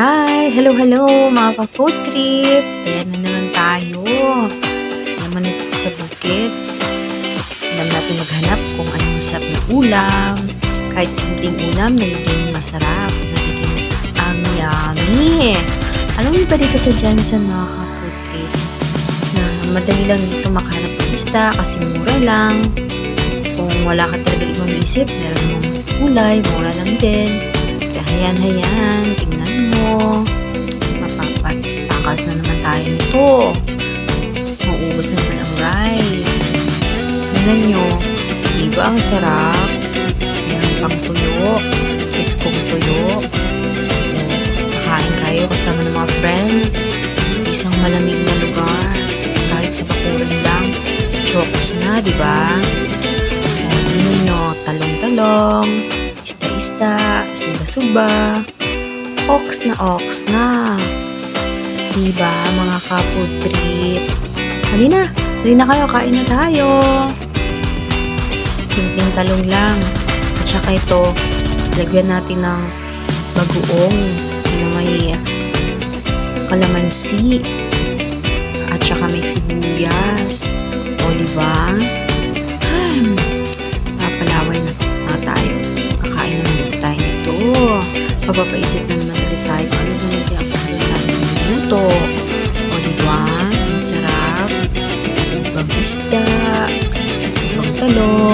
Hi! Hello, hello mga ka-food trip! Ayan na naman tayo. Naman ito sa bukid. Alam natin maghanap kung anong masarap na ulam. Kahit simpleng ulam, nagiging masarap. Nagiging ang yummy. Alam mo ba dito sa Jansen mga ka-food trip? Na madali lang dito makahanap ng isda kasi mura lang. Kung wala ka talaga ibang isip, meron mong gulay, mura lang din. Kaya hayan, hayan, tingnan mo. Mapapatakas na naman tayo nito. Mauubos naman ang rice. Tingnan nyo, di ba ang sarap? Meron pang tuyo, iskong tuyo. Nakain kayo kasama ng mga friends sa isang malamig na lugar. Kahit sa bakuran lang, chokes na, di ba? Ista-ista, suba-suba, ox na ox na. Diba, mga ka-food trip? Halina, halina kayo, kain na tayo. Simpleng talong lang. At saka ito, lagyan natin ng bagoong na may kalamansi. At saka may sibuyas. Mapapaisip na naman ulit tayo kung ano naman kaya ang susunod natin ng. O diba? Ang sarap. Simbang isda. Simbang talong.